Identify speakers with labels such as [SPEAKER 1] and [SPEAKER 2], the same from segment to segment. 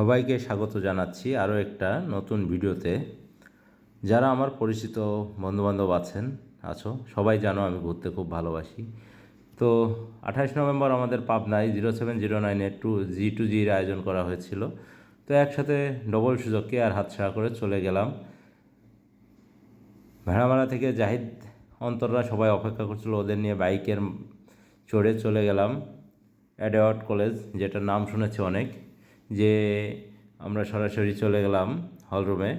[SPEAKER 1] সবাইকে স্বাগত জানাচ্ছি আরও একটা নতুন ভিডিওতে। যারা আমার পরিচিত বন্ধুবান্ধব আছেন, আছো, সবাই জানো আমি ঘুরতে খুব ভালোবাসি। তো আঠাশ নভেম্বর আমাদের পাবনায় জিরো সেভেন জিরো নাইনে টু জি টু জির আয়োজন করা হয়েছিল। তো একসাথে ডবল সুযোগকে আর হাতছাড়া করে চলে গেলাম। ভেড়ামারা থেকে জাহিদ অন্তররা সবাই অপেক্ষা করছিল ওদের নিয়ে বাইকের চড়ে চলে গেলাম। অ্যাডওয়ার্ড কলেজ, যেটার নাম শুনেছি অনেক। যে আমরা সরাসরি চলে গেলাম হলরুমে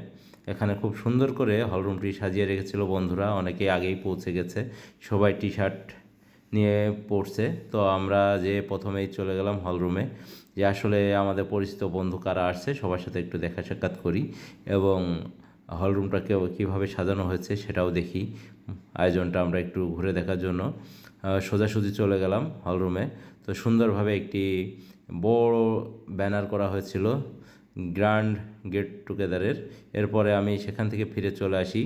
[SPEAKER 1] এখানে খুব সুন্দর করে হলরুমটি সাজিয়ে রেখেছিল বন্ধুরা অনেকেই আগেই পৌঁছে গেছে। সবাই টি শার্ট নিয়ে পড়ছে। তো আমরা যে প্রথমেই চলে গেলাম হলরুমে যে আসলে আমাদের পরিচিত বন্ধু কারা আসছে, সবার সাথে একটু দেখা সাক্ষাৎ করি এবং হলরুমটাকে কীভাবে সাজানো হয়েছে সেটাও দেখি। আয়োজনটা আমরা একটু ঘুরে দেখার জন্য। সোজাসুজি চলে গেলাম হলরুমে তো সুন্দরভাবে একটি বড় ব্যানার করা হয়েছিল গ্র্যান্ড গেট টুগেদারের। এরপরে আমি সেখান থেকে ফিরে চলে আসি,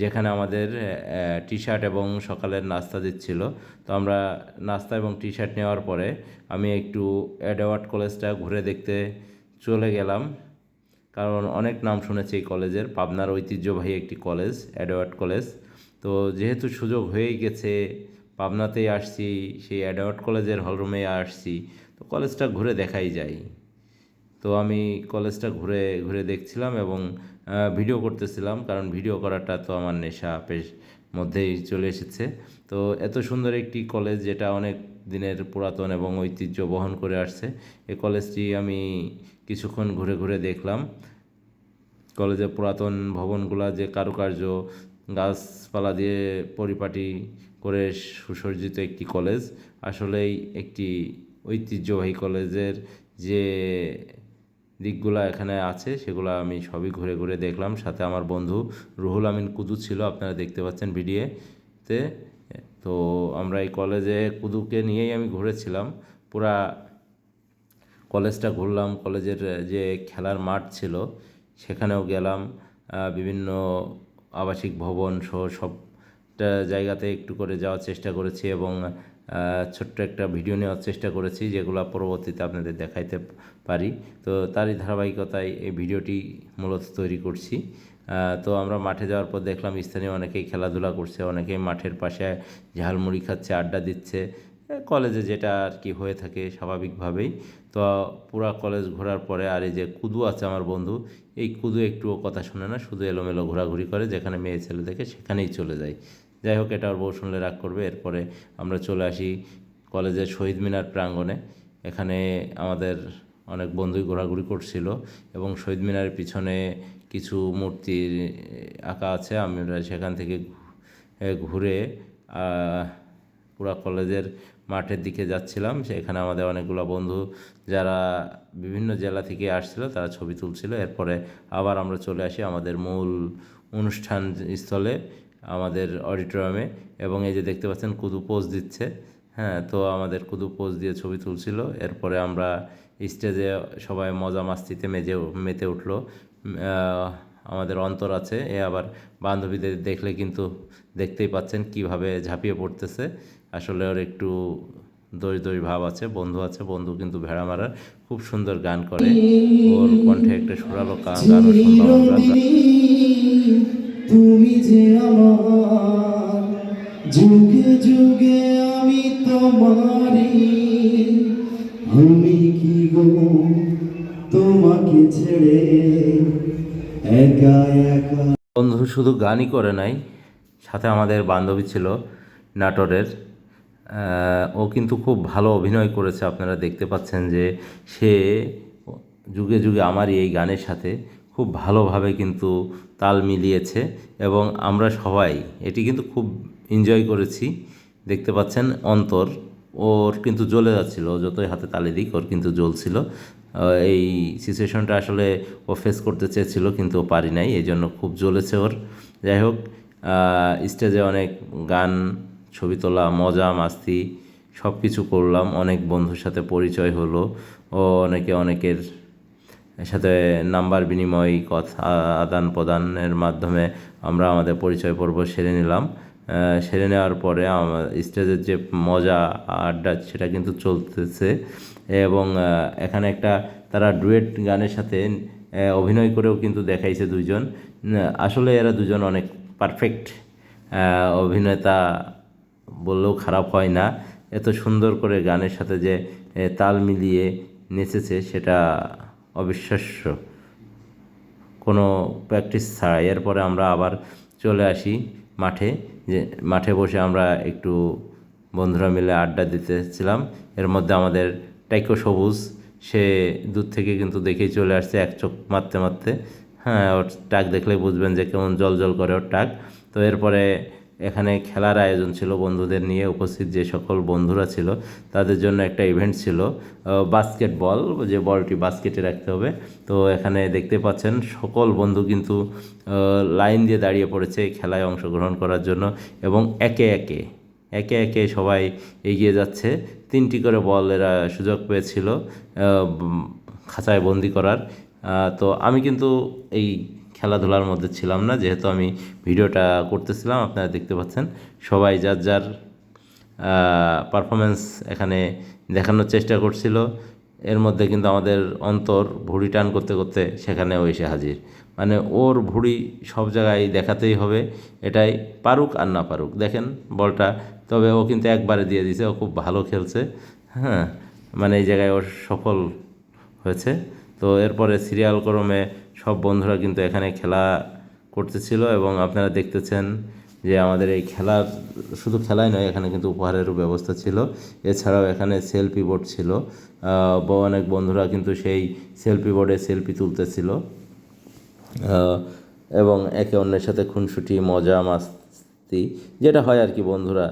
[SPEAKER 1] যেখানে আমাদের টি শার্ট এবং সকালের নাস্তা দিচ্ছিল। তো আমরা নাস্তা এবং টি শার্ট নেওয়ার পরে আমি একটু অ্যাডওয়ার্ড কলেজটা ঘুরে দেখতে চলে গেলাম। কারণ অনেক নাম শুনেছি এই কলেজের, পাবনার ঐতিহ্যবাহী একটি কলেজ অ্যাডওয়ার্ড কলেজ। তো যেহেতু সুযোগ হয়েই গেছে, পাবনাতেই আসছি, সেই অ্যাডওয়ার্ড কলেজের হলরুমে আসছি তো কলেজটা ঘুরে দেখাই যায়। তো আমি কলেজটা ঘুরে ঘুরে দেখছিলাম এবং ভিডিও করতেছিলাম কারণ ভিডিও করাটা তো আমার নেশা পেশ, মধ্যেই চলে এসেছে। তো এত সুন্দর একটি কলেজ যেটা অনেক দিনের পুরাতন এবং ঐতিহ্য বহন করে আসছে এই কলেজটি আমি কিছুক্ষণ ঘুরে ঘুরে দেখলাম। কলেজের পুরাতন ভবনগুলা যে কারুকার্য, গাছপালা দিয়ে পরিপাটি করে সুসজ্জিত একটি কলেজ, আসলেই একটি ঐতিহ্যবাহী কলেজের যে দিকগুলো এখানে আছে, সেগুলো আমি সবই ঘুরে ঘুরে দেখলাম। সাথে আমার বন্ধু রুহুল আমিন কুদু ছিল, আপনারা দেখতে পাচ্ছেন ভিডিওতে তো। আমরা এই কলেজে কুদুকে নিয়েই আমি ঘুরেছিলাম। পুরা কলেজটা ঘুরলাম, কলেজের যে খেলার মাঠ ছিল, সেখানেও গেলাম। বিভিন্ন আবাসিক ভবন সহ সবটা জায়গাতে একটু করে যাওয়ার চেষ্টা করেছি এবং ছোট্ট একটা ভিডিও নেওয়ার চেষ্টা করেছি, যেগুলো পরবর্তীতে আপনাদের দেখাইতে পারি। তো তারই ধারাবাহিকতায় এই ভিডিওটি মূলত তৈরি করছি। তো আমরা মাঠে যাওয়ার পর দেখলাম স্থানীয় অনেকেই খেলাধুলা করছে, অনেকেই মাঠের পাশে ঝালমুড়ি খাচ্ছে, আড্ডা দিচ্ছে। কলেজে যেটা আর কি হয়ে থাকে স্বাভাবিকভাবেই। তো পুরা কলেজ ঘোরার পরে আর এই যে কুদু আছে আমার বন্ধু, এই কুদু একটুও কথা শোনে না, শুধু এলোমেলো ঘোরাঘুরি করে, যেখানে মেয়ে ছেলে দেখে সেখানেই চলে যায়। যাই হোক, এটা ওর বউ শুনলে রাগ করবে। এরপরে আমরা চলে আসি কলেজের শহীদ মিনার প্রাঙ্গণে। এখানে আমাদের অনেক বন্ধুই ঘোরাঘুরি করছিল এবং শহীদ মিনারের পিছনে কিছু মূর্তির আঁকা আছে। আমরা সেখান থেকে ঘুরে পুরা কলেজের মাঠের দিকে যাচ্ছিলাম। সেখানে আমাদের অনেকগুলো বন্ধু যারা বিভিন্ন জেলা থেকে আসছিল, তারা ছবি তুলছিল। এরপরে আবার আমরা চলে আসি আমাদের মূল অনুষ্ঠান স্থলে। আমাদের অডিটোরিয়ামে এবং এই যে দেখতে পাচ্ছেন কুদু পোজ দিচ্ছে। হ্যাঁ তো আমাদের কুদু পোজ দিয়ে ছবি তুলছিল। এরপরে আমরা স্টেজে সবাই মজা মাস্তিতে মেজে মেতে উঠল। আমাদের অন্তর আছে। এ আবার বান্ধবীদের দেখলে কিন্তু দেখতেই পাচ্ছেন কীভাবে ঝাঁপিয়ে পড়তেছে। আসলে ওর একটু দোষ দই ভাব আছে, বন্ধু আছে, বন্ধু কিন্তু ভেড়া মারার খুব সুন্দর গান করে। ওর কণ্ঠে একটা সুরালো গানও আমরা।
[SPEAKER 2] তুমি যে আমার যুগে যুগে আমি আমি কি গো তোমাকে ছেড়ে একা একা?
[SPEAKER 1] বন্ধু, শুধু গানই করে নাই, সাথে আমাদের বান্ধবী ছিল নাটোরের। ও কিন্তু খুব ভালো অভিনয় করেছে, আপনারা দেখতে পাচ্ছেন যে সে যুগে যুগে আমারই এই গানের সাথে খুব ভালোভাবে কিন্তু তাল মিলিয়েছে এবং আমরা সবাই এটি কিন্তু খুব এনজয় করেছি। দেখতে পাচ্ছেন অন্তর, ওর কিন্তু জ্বলে যাচ্ছিল, যতই হাতে তালি দিক, ওর কিন্তু জ্বলছিল। এই সিচুয়েশনটা আসলে ও ফেস করতে চেয়েছিল, কিন্তু ও পারি নাই এই জন্য খুব জ্বলেছে ওর। যাই হোক স্টেজে অনেক গান, ছবি তোলা, মজা, মাস্তি সব কিছু করলাম। অনেক বন্ধুর সাথে পরিচয় হলো। ও অনেকে অনেকের সাথে নাম্বার বিনিময় কথা, আদান প্রদানের মাধ্যমে আমরা আমাদের পরিচয় পর্ব সেরে নিলাম। সেরে নেওয়ার পরে আমার স্টেজের যে মজা আড্ডা সেটা কিন্তু চলতেছে এবং এখানে একটা তারা ডুয়েট গানের সাথে অভিনয় করেও কিন্তু দেখাইছে দুজন আসলে এরা দুজন অনেক পারফেক্ট। অভিনেতা বললেও খারাপ হয় না। এত সুন্দর করে গানের সাথে যে তাল মিলিয়ে নেচেছে সেটা অবিশ্বাস্য। কোনো প্র্যাকটিস ছাড়াই এরপরে আমরা আবার চলে আসি মাঠে, যে মাঠে বসে আমরা একটু বন্ধুরা মিলে আড্ডা দিতেছিলাম। এর মধ্যে আমাদের টাইকো সবুজ সে দূর থেকে কিন্তু দেখেই চলে আসছে এক চোখ মারতে মারতে। হ্যাঁ ওর টাক দেখলে বুঝবেন যে কেমন জল জল করে ওর টাক। তো এরপরে এখানে খেলার আয়োজন ছিল, বন্ধুদের নিয়ে উপস্থিত যে সকল বন্ধুরা ছিল, তাদের জন্য একটা ইভেন্ট ছিল বাস্কেটবল যে বলটি বাস্কেটে রাখতে হবে। তো এখানে দেখতে পাচ্ছেন, সকল বন্ধু কিন্তু লাইন দিয়ে দাঁড়িয়ে পড়েছে খেলায় অংশগ্রহণ করার জন্য এবং একে একে একে একে সবাই এগিয়ে যাচ্ছে। তিনটি করে বল এরা সুযোগ পেয়েছিল খাঁচায় বন্দি করার। তো আমি কিন্তু এই খেলাধুলার মধ্যে ছিলাম না, যেহেতু আমি ভিডিওটা করতেছিলাম, আপনারা দেখতে পাচ্ছেন। সবাই যার যার পারফরমেন্স এখানে দেখানোর চেষ্টা করছিল, এর মধ্যে কিন্তু আমাদের অন্তর ভুড়ি টান করতে করতে সেখানেও এসে হাজির। মানে ওর ভুড়ি সব জায়গায় দেখাতেই হবে, এটাই পারুক আর না পারুক। দেখেন বলটা, তবে ও কিন্তু একবারে দিয়ে দিছে ও খুব ভালো খেলছে হ্যাঁ মানে এই জায়গায় ওর সফল হয়েছে। তো এরপরে সিরিয়াল ক্রমে সব বন্ধুরা কিন্তু এখানে খেলা করতেছিল এবং আপনারা দেখতেছেন যে আমাদের এই খেলার শুধু খেলাই নয়, এখানে কিন্তু উপহারেরও ব্যবস্থা ছিল। এছাড়াও এখানে সেলফি বোর্ড ছিল। অনেক বন্ধুরা কিন্তু সেই সেলফি বোর্ডে সেলফি তুলতেছিল। এবং একে অন্যের সাথে খুনসুটি, মজা, মাস্তি, যেটা হয় আর কি বন্ধুরা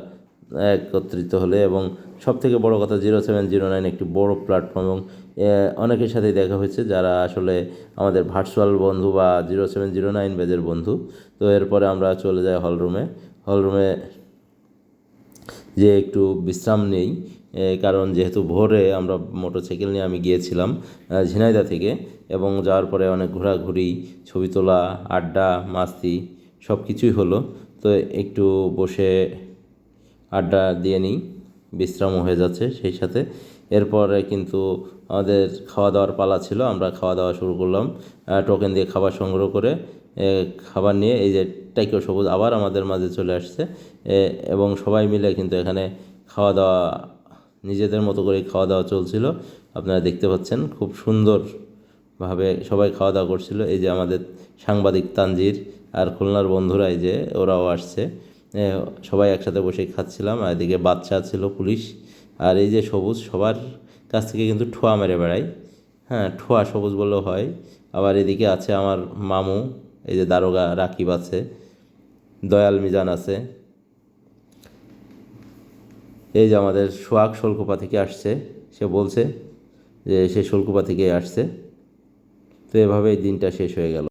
[SPEAKER 1] একত্রিত হলে। এবং সব থেকে বড় কথা জিরো সেভেন জিরো নাইন একটি বড় প্ল্যাটফর্ম এবং অনেকের সাথেই দেখা হয়েছে যারা আসলে আমাদের ভার্চুয়াল বন্ধু বা জিরো সেভেন জিরো নাইন বেজের বন্ধু। তো এরপরে আমরা চলে যাই হলরুমে হলরুমে যে একটু বিশ্রাম নেই কারণ যেহেতু ভোরে আমরা মোটরসাইকেল নিয়ে আমি গিয়েছিলাম ঝিনাইদা থেকে এবং যাওয়ার পরে অনেক ঘোরাঘুরি, ছবি তোলা, আড্ডা, মাস্তি সব কিছুই হলো। তো একটু বসে আড্ডা দিয়ে নিই, বিশ্রামও হয়ে যাচ্ছে সেই সাথে। এরপরে কিন্তু আমাদের খাওয়া দাওয়ার পালা ছিল, আমরা খাওয়া দাওয়া শুরু করলাম। টোকেন দিয়ে খাবার সংগ্রহ করে খাবার নিয়ে এই যে টাইকো সবুজ আবার আমাদের মাঝে চলে আসছে। এবং সবাই মিলে কিন্তু এখানে খাওয়া দাওয়া নিজেদের মতো করে খাওয়া দাওয়া চলছিল। আপনারা দেখতে পাচ্ছেন, খুব সুন্দরভাবে সবাই খাওয়া দাওয়া করছিল। এই যে আমাদের সাংবাদিক তানজির আর খুলনার বন্ধুরা এই যে, ওরাও আসছে। সবাই একসাথে বসে খাচ্ছিলাম, আর এদিকে বাচ্চা ছিল, পুলিশ। আর এই যে সবুজ, সবার কাছ থেকে কিন্তু ঠোয়া মেরে বেড়ায় হ্যাঁ ঠোয়া সবুজ বললেও হয়। আবার এদিকে আছে আমার মামু, এই যে দারোগা রাকিব আছে। দয়াল মিজান আছে। এই যে আমাদের সোহাগ শোলকুপা থেকে আসছে। সে বলছে যে সে শোলকুপা থেকে আসছে। তো এভাবেই দিনটা শেষ হয়ে গেল।